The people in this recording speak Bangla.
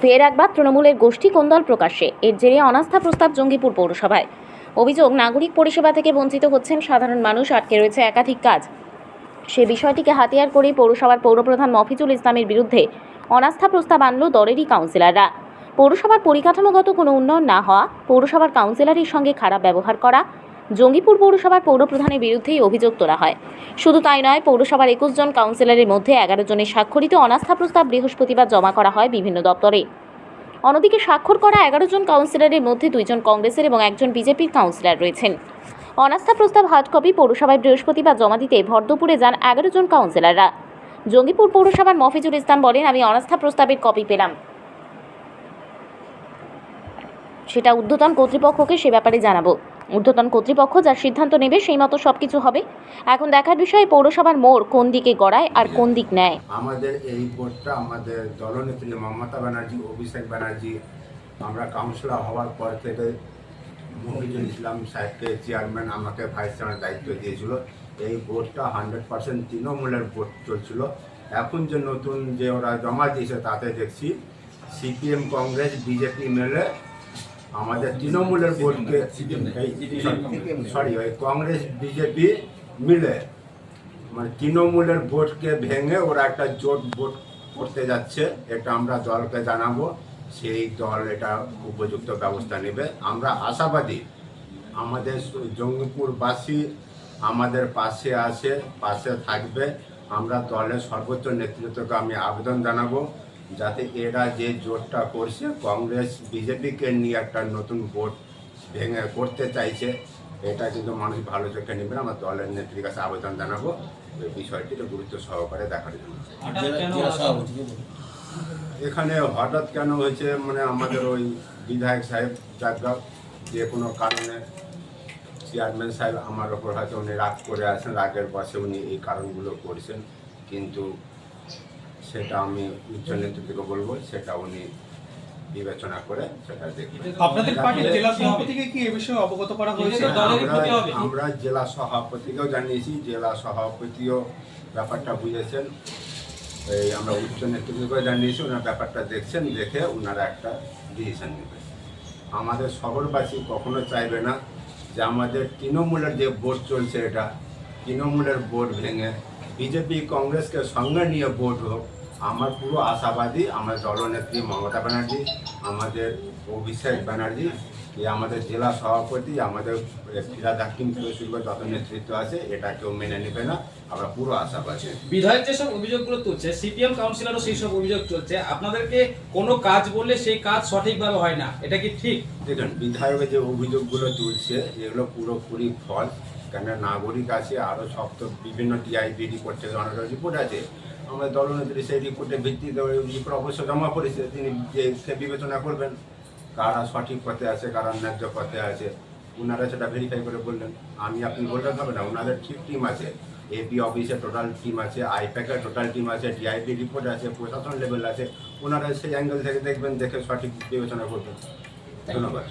ফের একবার তৃণমূলের গোষ্ঠী কোন্দল প্রকাশ্যে। এর জেরে অনাস্থা প্রস্তাব জঙ্গিপুর পৌরসভায়। অভিযোগ, নাগরিক পরিষেবা থেকে বঞ্চিত হচ্ছেন সাধারণ মানুষ, আটকে রয়েছে একাধিক কাজ। সে বিষয়টিকে হাতিয়ার করেই পৌরসভার পৌরপ্রধান মফিজুল ইসলামের বিরুদ্ধে অনাস্থা প্রস্তাব আনল দলেরই কাউন্সিলররা। পৌরসভার পরিকাঠামোগত কোনো উন্নয়ন না হওয়া, পৌরসভার কাউন্সিলরের সঙ্গে খারাপ ব্যবহার করা জঙ্গিপুর পৌরসভার পৌরপ্রধানের বিরুদ্ধেই অভিযোগ তোলা হয়। শুধু তাই নয়, পৌরসভার একুশ জন কাউন্সিলরের মধ্যে এগারো জনের স্বাক্ষরিত অনাস্থা প্রস্তাব বৃহস্পতিবার জমা করা হয় বিভিন্ন দপ্তরে। অন্যদিকে স্বাক্ষর করা এগারো জন কাউন্সিলরের মধ্যে দুইজন কংগ্রেসের এবং একজন বিজেপির কাউন্সিলর রয়েছেন। অনাস্থা প্রস্তাব হার্ড কপি পৌরসভায় বৃহস্পতিবার জমা দিতে ভরদুপুরে যান এগারো জন কাউন্সিলররা। জঙ্গিপুর পৌরসভার মফিজুল ইসলাম বলেন, আমি অনাস্থা প্রস্তাবের কপি পেলাম। সেটা ঊর্ধ্বতন কর্তৃপক্ষকে সে ব্যাপারে জানাব। ঊর্ধ্বতন কর্তৃপক্ষ যার সিদ্ধান্ত নেবে, সেই মতো সব কিছু হবে। এখন দেখার বিষয়, পৌরসভার মোড় কোন দিকে গড়ায় আর কোন দিক নেয়। আমাদের এই বোর্ডটা আমাদের দলনেত্রী মমতা ব্যানার্জি, অভিষেক ব্যানার্জি, আমরা কাউন্সিলর হওয়ার পর থেকে মহিজুল ইসলাম সাহেবকে চেয়ারম্যান আমাকে ভাইস চেয়ারম্যান দায়িত্ব দিয়েছিল। এই বোর্ডটা হান্ড্রেড পার্সেন্ট তৃণমূলের বোর্ড চলছিল। এখন যে নতুন যে ওরা জমা দিয়েছে, তাতে দেখছি সিপিএম কংগ্রেস বিজেপি মিলে আমাদের তৃণমূলের ভোটকে সরি, ওই কংগ্রেস, বিজেপি মিলে মানে তৃণমূলের ভোটকে ভেঙে ওরা একটা জোট ভোট করতে যাচ্ছে। এটা আমরা দলকে জানাব। সেই দল এটা উপযুক্ত ব্যবস্থা নেবে। আমরা আশাবাদী আমাদের জঙ্গিপুরবাসী আমাদের পাশে আছে, পাশে থাকবে। আমরা দলের সর্বোচ্চ নেতৃত্বকে আমি আবেদন জানাব। যাতে এরা যে জোটটা করছে কংগ্রেস বিজেপিকে নিয়ে একটা নতুন ভোট ভেঙে করতে চাইছে এটা কিন্তু মানুষ ভালো চোখে নেবে আমার দলের নেত্রীর কাছে আবেদন জানাব এই বিষয়টিকে গুরুত্ব সহকারে দেখার জন্য? এখানে হঠাৎ কেন হয়েছে? মানে আমাদের ওই বিধায়ক সাহেব জাগাও যে কোনো কারণে চেয়ারম্যান সাহেব আমার ওপর হয়তো উনি রাগ করে আছেন রাগের বসে উনি এই কারণগুলো করছেন। কিন্তু সেটা আমি উচ্চ নেতৃত্বকে বলব সেটা উনি বিবেচনা করে সেটা দেখবেন। আপনাদের পার্টির জেলা সভাপতিকে কি এ বিষয়ে অবগত করা হয়েছে? আমরা আমরা জেলা সভাপতিকেও জানিয়েছি জেলা সভাপতিও ব্যাপারটা বুঝেছেন। এই আমরা উচ্চ নেতৃত্বকেও জানিয়েছি ওনার ব্যাপারটা দেখছেন দেখে ওনারা একটা ডিসিশন নেবেন। আমাদের শহরবাসী কখনো চাইবে না যে আমাদের তৃণমূলের যে ভোট চলছে এটা তৃণমূলের ভোট ভেঙে বিজেপি কংগ্রেসকে সঙ্গে নিয়ে ভোট হোক আমার পুরো আশাবাদী আমার দলনেত্রী মমতা ব্যানার্জি আমাদের অভিষেক ব্যানার্জি যে আমাদের জেলা সভাপতি আমাদের ফিরাদ হাকিম থেকে শুরু করে যত নেতৃত্ব আছে এটা কেউ মেনে নেবে না আমরা পুরো আশাবাদী। বিধায়ক যেসব অভিযোগগুলো তুলছে সিপিএম কাউন্সিলরও সেই সব অভিযোগ চলছে আপনাদেরকে কোনো কাজ বললে সেই কাজ সঠিকভাবে হয় না এটা কি ঠিক? দেখুন বিধায়কের যে অভিযোগগুলো তুলছে এগুলো পুরোপুরি ফল কেন নাগরিক আছে আরও সব তো বিভিন্ন টিআইবিডি করছে অনেক রিপোর্ট আছে। আমাদের দলনেত্রী সেই রিপোর্টের ভিত্তিতে ওই রিপোর্ট অবশ্য জমা করেছে তিনি যে সে বিবেচনা করবেন কারা সঠিক পথে আছে কারা ন্যায্য পথে আছে। ওনারা সেটা ভেরিফাই করে বললেন আমি আপনি বলতে হবে না ওনাদের ঠিক টিম আছে এপি অফিসে টোটাল টিম আছে আইপ্যাকের টোটাল টিম আছে ডিআইপি রিপোর্ট আছে প্রশাসন লেভেল আছে। ওনারা সেই অ্যাঙ্গেল থেকে দেখবেন দেখে সঠিক বিবেচনা করবেন। ধন্যবাদ।